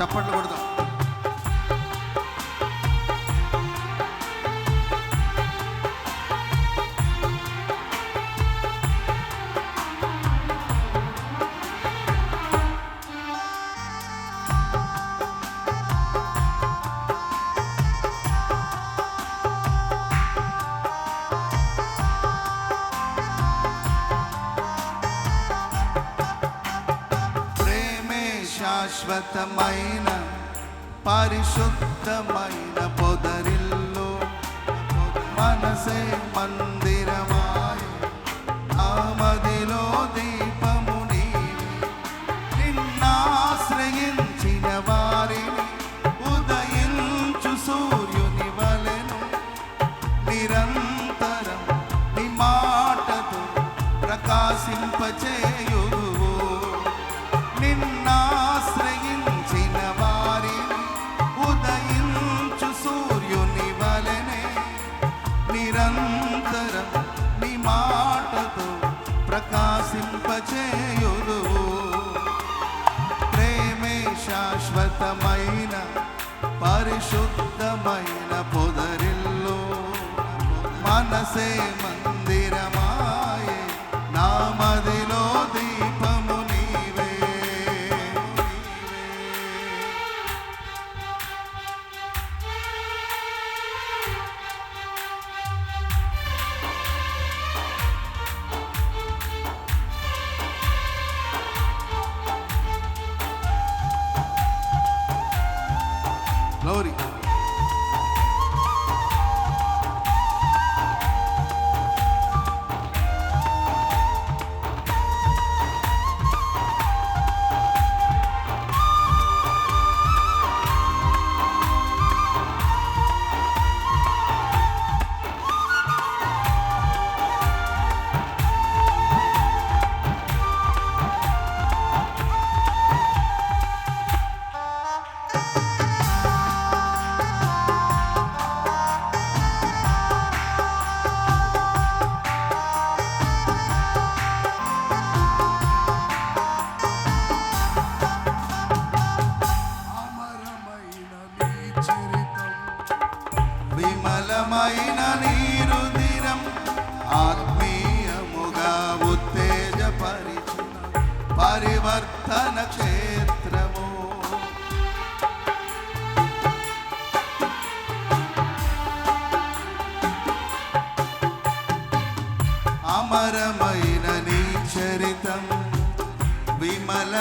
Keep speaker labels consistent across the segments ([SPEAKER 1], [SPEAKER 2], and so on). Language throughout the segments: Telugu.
[SPEAKER 1] చెప్పట్లు కొడతాం. மனசே மந்திரமா? చేయుదువు. ప్రేమే శాశ్వతమైన పరిశుద్ధమైన పొదరిల్లు. మనసే
[SPEAKER 2] మన
[SPEAKER 1] Glory.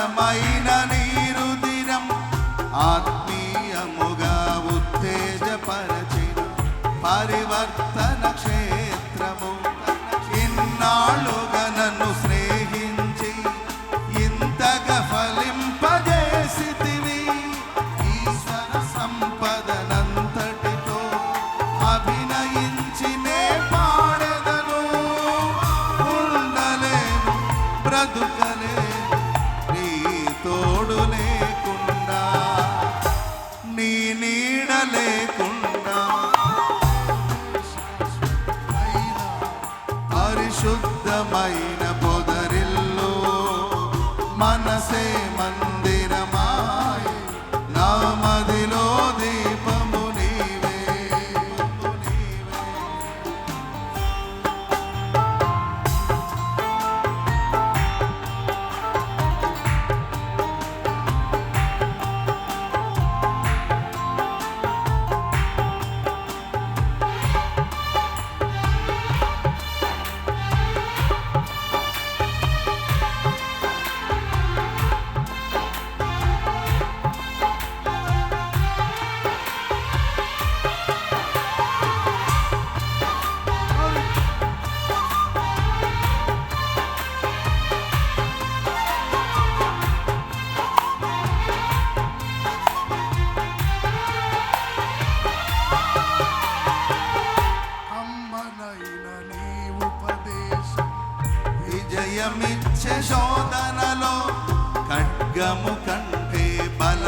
[SPEAKER 1] మధురమైన నీరుదినం ఆత్మీయముగా ఉత్తేజపరచిన పరివర్తన క్షేమ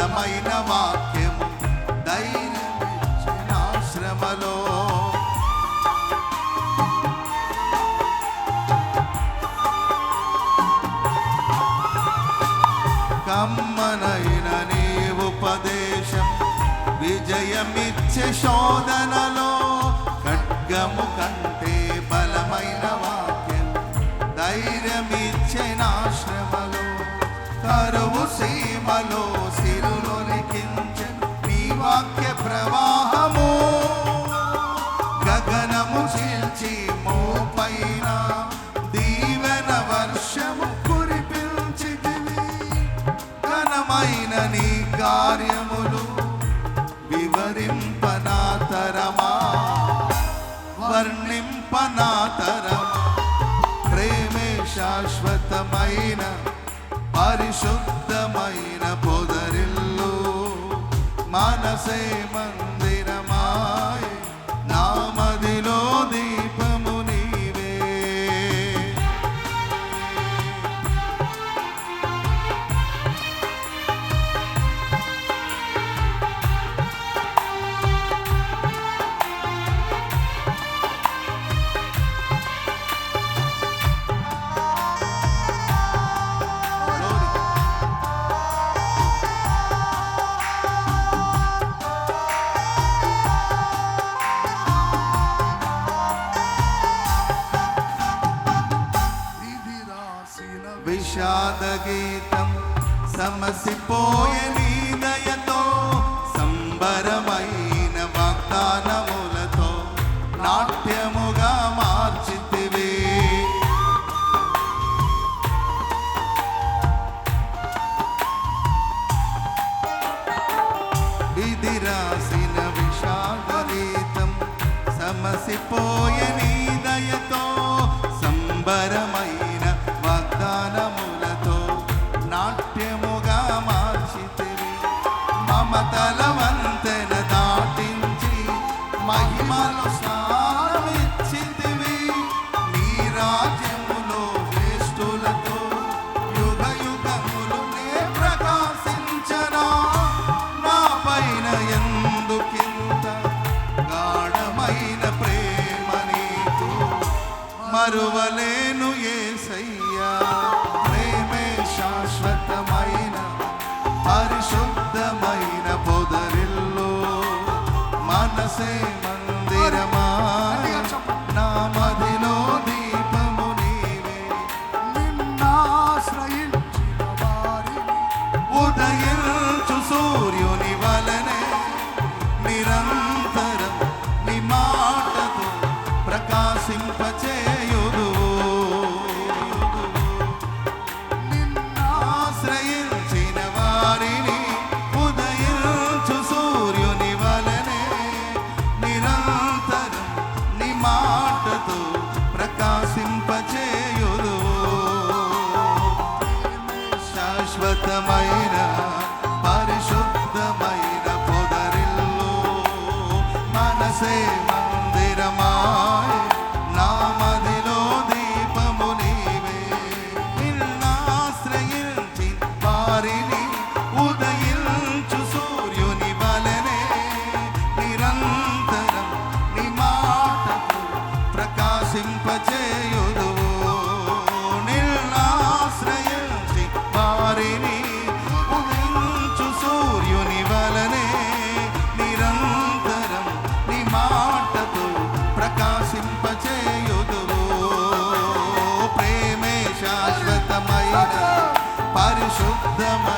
[SPEAKER 1] బలమైన వాక్యము ధైర్యం నా శ్రమలో. కమ్మనైన నీ ఉపదేశం విజయమిచ్చే శోధనలో. ఖడ్గము కంటే బలమైన వాక్యం ధైర్యమిచ్చే నా కరువు సీమలో సిరు ప్రవహించను వాక్య ప్రవాహము గగనము చీల్చి మోపైన దీవెన వర్షము కురిపించి ఘనమైన నీ కార్యములు వివరింపనా తరమా వర్ణింపనా తరమా ప్రేమే శాశ్వతమైన పరిశుద్ధమైన same man. Barabai. మరువలేను ఏసయ్యా. ప్రేమే శాశ్వతమైన పరిశుద్ధమైన పొదరిల్లో మనసే você, bandeira. the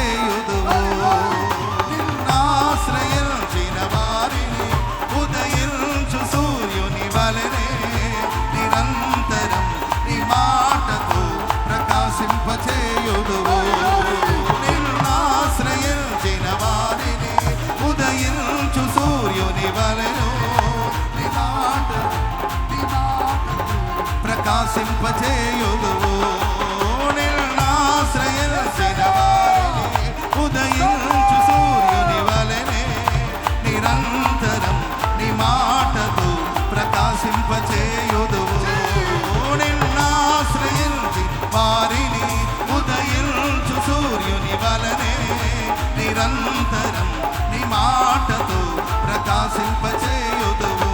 [SPEAKER 1] నిరంతరం నీ మాటతో ప్రకాశింపచేయుదువు.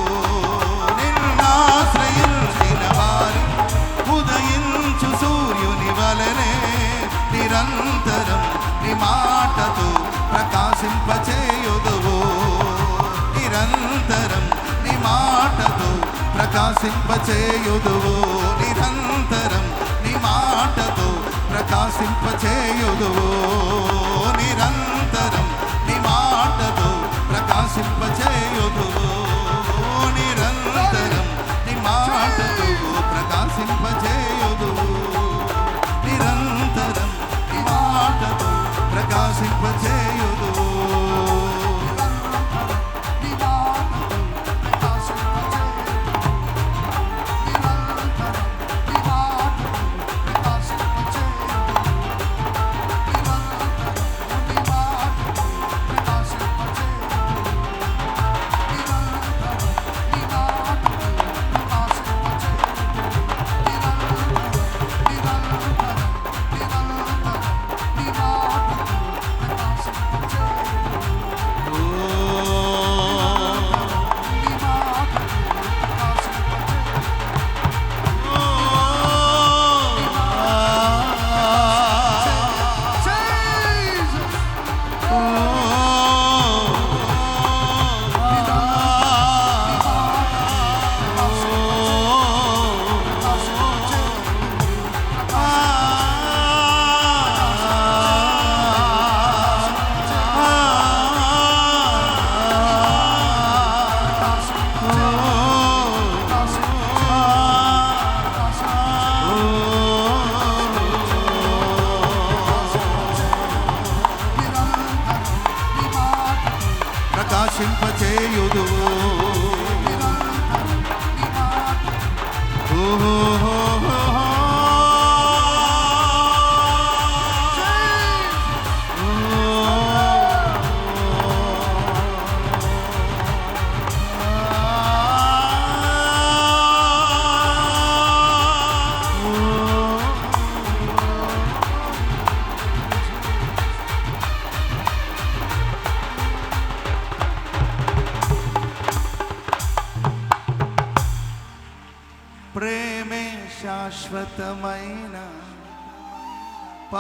[SPEAKER 1] నిన్నాశ్రయించిన వారు ఉదయించు సూర్యుని వలనే నిరంతరం నీ మాటతో ప్రకాశింపచేయుదువు. నిరంతరం నీ మాటతో ప్రకాశింపచేయుదువు. నిరంతరం ప్రకాశింపచేయుదువు. నిరంతరం నీ మాటతో ప్రకాశింపచేయుదువు.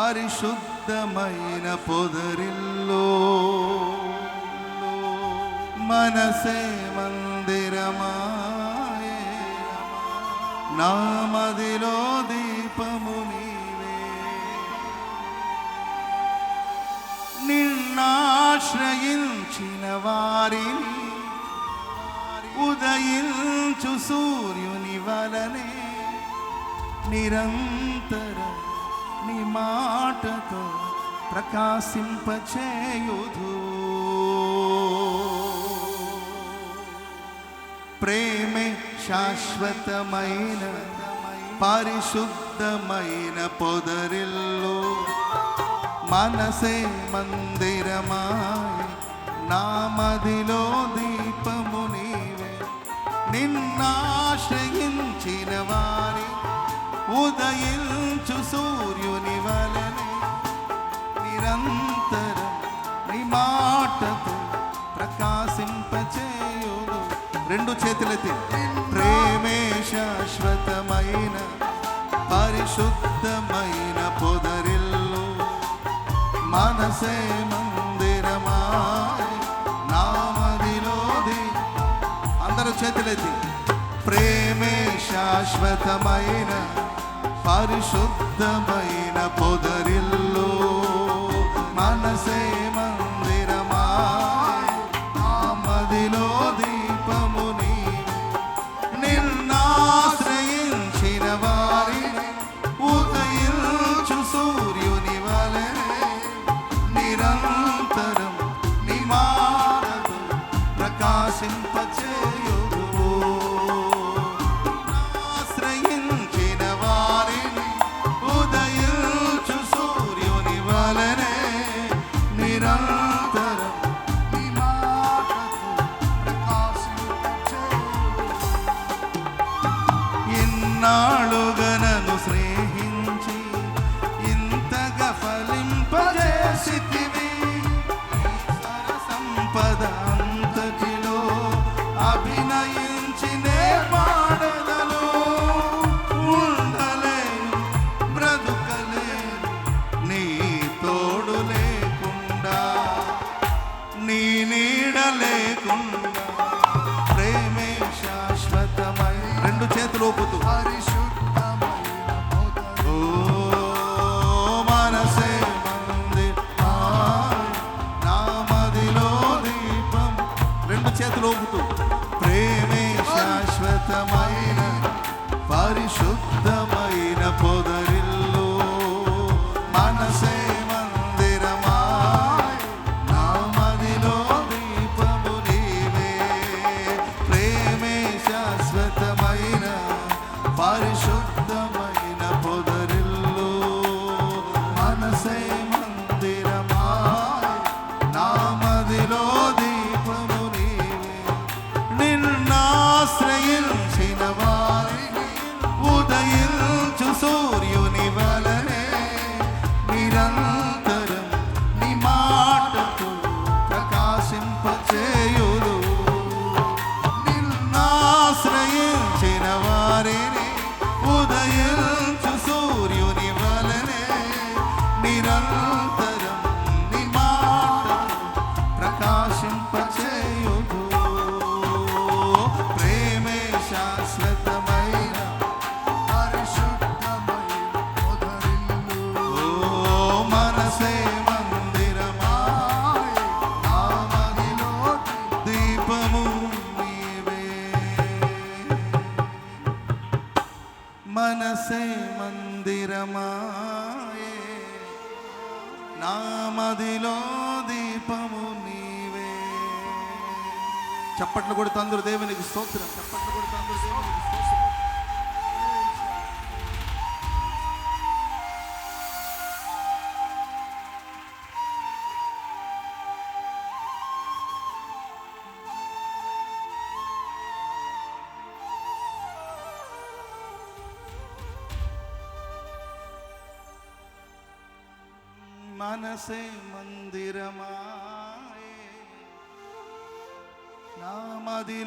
[SPEAKER 1] పరిశుద్ధమైన పొదరిల్లో మనసే మందిరమాయే నామదిలో దీపము నీవే. నిన్నాశ్రయించిన వారిని ఉదయించు సూర్యుని వలనే నిరంతరం నీ మాటతో ప్రకాశింపచేయుదు. ప్రేమే శాశ్వతమైన పరిశుద్ధమైన పొదరిల్లు. మనసే మందిరమాయి నామదిలో దీపము నీవే. నిన్నాశ్రయించిన వారి ఉదయించు సూర్య మాటతో ప్రకాశింపచేయుదు రెండు చేతులెత్తి. ప్రేమే శాశ్వతమైన పరిశుద్ధమైన పొదరిల్లు. మనసే మందిరమాయి నామదిలోది అందరూ చేతులెత్తి. ప్రేమే శాశ్వతమైన పరిశుద్ధమైన పొదరిల్లు. మనసే మందిరమాయే sin దేవునికి స్తోత్రం చప్పట్లు కూడా తందరు దేవునికి స్తోత్రం మనసే మందిరమాయే di